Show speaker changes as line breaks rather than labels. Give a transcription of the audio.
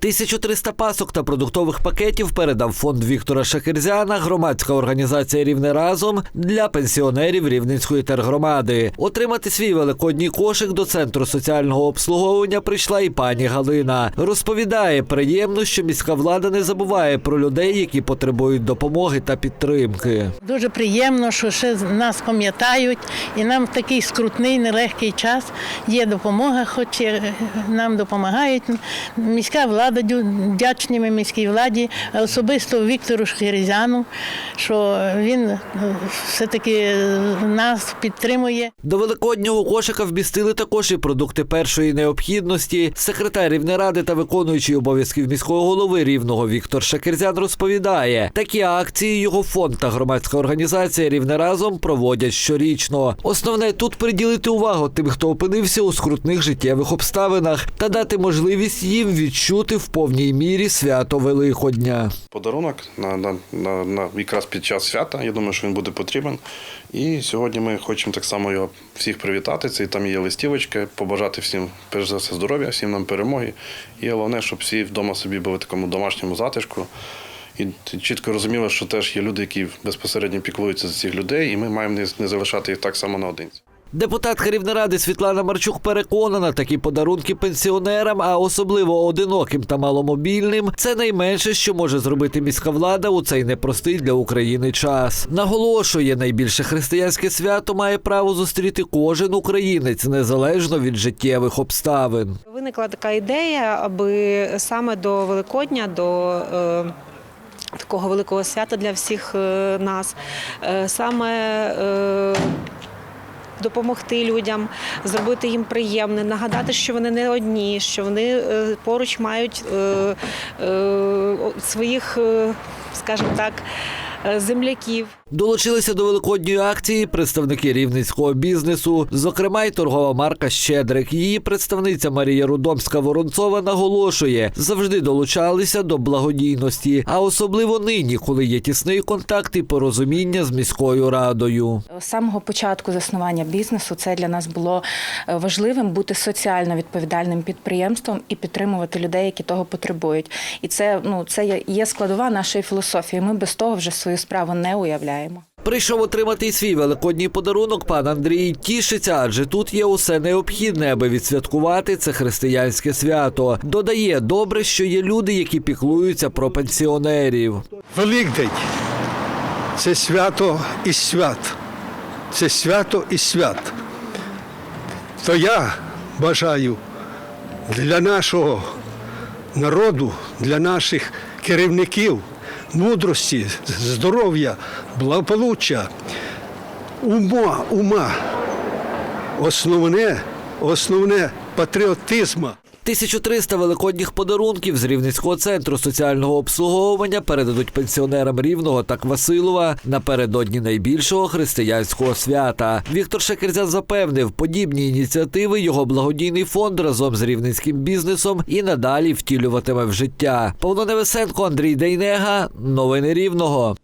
1300 пасок та продуктових пакетів передав фонд Віктора Шакерзяна, громадська організація Рівне разом для пенсіонерів Рівненської тергромади. Отримати свій великодній кошик до центру соціального обслуговування прийшла і пані Галина. Розповідає, приємно, що міська влада не забуває про людей, які потребують допомоги та підтримки.
Дуже приємно, що ще нас пам'ятають, і нам в такий скрутний, нелегкий час є допомога, хоч нам допомагають. Міська влада, дю- вдячні ми міській владі, особисто Віктору Шкірізяну, що він е, все-таки нас підтримує.
До великоднього кошика вмістили також і продукти першої необхідності. Секретар Рівнеради та виконуючий обов'язків міського голови рівного Віктор Шакерзян розповідає, такі акції його фонд та громадська організація Рівне разом проводять щорічно. Основне тут приділити увагу тим, хто опинився у скрутних життєвих обставинах, та дати можливість їм відчути в повній мірі свято Великодня.
подарунок на, на, на, на якраз під час свята. Я думаю, що він буде потрібен. І сьогодні ми хочемо так само його всіх привітати. Це і там є листівочка, побажати всім, перш за все, здоров'я, всім нам перемоги. І головне, щоб всі вдома собі були в такому домашньому затишку. І чітко розуміли, що теж є люди, які безпосередньо піклуються за цих людей, і ми маємо не залишати їх так само наодинці.
Депутатка Рівнеради Світлана Марчук переконана, такі подарунки пенсіонерам, а особливо одиноким та маломобільним, це найменше, що може зробити міська влада у цей непростий для України час. Наголошує, найбільше християнське свято має право зустріти кожен українець незалежно від життєвих обставин.
Виникла така ідея, аби саме до Великодня, до е, такого великого свята для всіх е, нас, е, саме допомогти людям, зробити їм приємне, нагадати, що вони не одні, що вони е, поруч мають е, е, своїх, скажімо так, земляків.
Долучилися до великодньої акції представники рівненського бізнесу, зокрема й торгова марка Щедрик. Її представниця Марія Рудомська Воронцова наголошує, завжди долучалися до благодійності, а особливо нині, коли є тісний контакт і порозуміння з міською радою.
З самого початку заснування бізнесу це для нас було е, важливим бути соціально відповідальним підприємством і підтримувати людей, які того потребують. І це ну це є- є складова нашої філософії. Ми без того вже свою справу не уявляємо.
Прийшов отримати свій великодній подарунок. Пан Андрій тішиться, адже тут є усе необхідне, аби відсвяткувати це християнське свято. Додає добре, що є люди, які піклуються про пенсіонерів.
Великдень це свято і свят. Це свято і свят. То я бажаю для нашого народу, для наших керівників мудрості, здоров'я, благополуччя, ума, ума. Основне, основне патріотизма.
1300 великодніх подарунків з Рівненського центру соціального обслуговування передадуть пенсіонерам Рівного та Квасилова напередодні найбільшого християнського свята. Віктор Шекерзян запевнив, подібні ініціативи його благодійний фонд разом з рівненським бізнесом і надалі втілюватиме в життя. Павло Невесенко, Андрій Дейнега. Новини Рівного.